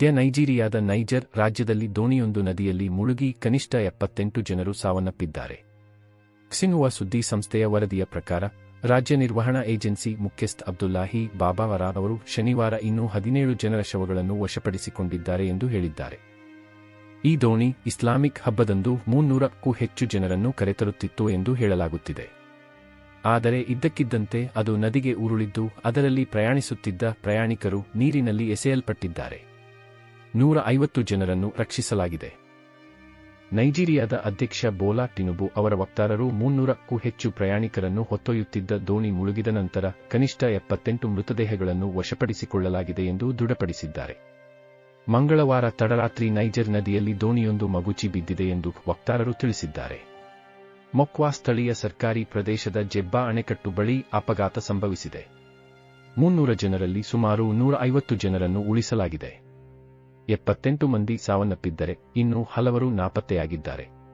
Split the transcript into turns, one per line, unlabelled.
ದ್ಯ ನೈಜೀರಿಯಾದ Niger ರಾಜ್ಯದಲ್ಲಿ ದೋಣಿಯೊಂದು ನದಿಯಲ್ಲಿ ಮುಳುಗಿ ಕನಿಷ್ಠ ಎಪ್ಪತ್ತೆಂಟು ಜನರು ಸಾವನ್ನಪ್ಪಿದ್ದಾರೆ. ಕ್ಸಿನ್ಹುವಾ ಸುದ್ದಿ ಸಂಸ್ಥೆಯ ವರದಿಯ ಪ್ರಕಾರ, ರಾಜ್ಯ ನಿರ್ವಹಣಾ ಏಜೆನ್ಸಿ ಮುಖ್ಯಸ್ಥ ಅಬ್ದುಲ್ಲಾಹಿ ಬಾಬಾವರ ಅವರು ಶನಿವಾರ ಇನ್ನೂ ಹದಿನೇಳು ಜನರ ಶವಗಳನ್ನು ವಶಪಡಿಸಿಕೊಂಡಿದ್ದಾರೆ ಎಂದು ಹೇಳಿದ್ದಾರೆ. ಈ ದೋಣಿ ಇಸ್ಲಾಮಿಕ್ ಹಬ್ಬದಂದು ಮುನ್ನೂರಕ್ಕೂ ಹೆಚ್ಚು ಜನರನ್ನು ಕರೆತರುತ್ತಿತ್ತು ಎಂದು ಹೇಳಲಾಗುತ್ತಿದೆ. ಆದರೆ ಇದ್ದಕ್ಕಿದ್ದಂತೆ ಅದು ನದಿಗೆ ಉರುಳಿದ್ದು ಅದರಲ್ಲಿ ಪ್ರಯಾಣಿಸುತ್ತಿದ್ದ ಪ್ರಯಾಣಿಕರು ನೀರಿನಲ್ಲಿ ಎಸೆಯಲ್ಪಟ್ಟಿದ್ದಾರೆ. ನೂರ ಐವತ್ತು ಜನರನ್ನು ರಕ್ಷಿಸಲಾಗಿದೆ. ನೈಜೀರಿಯಾದ ಅಧ್ಯಕ್ಷ ಬೋಲಾ ಟಿನುಬು ಅವರ ವಕ್ತಾರರು ಮುನ್ನೂರಕ್ಕೂ ಹೆಚ್ಚು ಪ್ರಯಾಣಿಕರನ್ನು ಹೊತ್ತೊಯ್ಯುತ್ತಿದ್ದ ದೋಣಿ ಮುಳುಗಿದ ನಂತರ ಕನಿಷ್ಠ ಎಪ್ಪತ್ತೆಂಟು ಮೃತದೇಹಗಳನ್ನು ವಶಪಡಿಸಿಕೊಳ್ಳಲಾಗಿದೆ ಎಂದು ದೃಢಪಡಿಸಿದ್ದಾರೆ. ಮಂಗಳವಾರ ತಡರಾತ್ರಿ ನೈಜರ್ ನದಿಯಲ್ಲಿ ದೋಣಿಯೊಂದು ಮಗುಚಿ ಬಿದ್ದಿದೆ ಎಂದು ವಕ್ತಾರರು ತಿಳಿಸಿದ್ದಾರೆ. ಮೊಕ್ವಾ ಸ್ಥಳೀಯ ಸರ್ಕಾರಿ ಪ್ರದೇಶದ ಜೆಬ್ಬಾ ಅಣೆಕಟ್ಟು ಬಳಿ ಅಪಘಾತ ಸಂಭವಿಸಿದೆ. ಮುನ್ನೂರ ಜನರಲ್ಲಿ ಸುಮಾರು ನೂರ ಐವತ್ತು ಜನರನ್ನು ಉಳಿಸಲಾಗಿದೆ. ಎಪ್ಪತ್ತೆಂಟು ಮಂದಿ ಸಾವನ್ನಪ್ಪಿದ್ದರೆ ಇನ್ನೂ ಹಲವರು ನಾಪತ್ತೆಯಾಗಿದ್ದಾರೆ.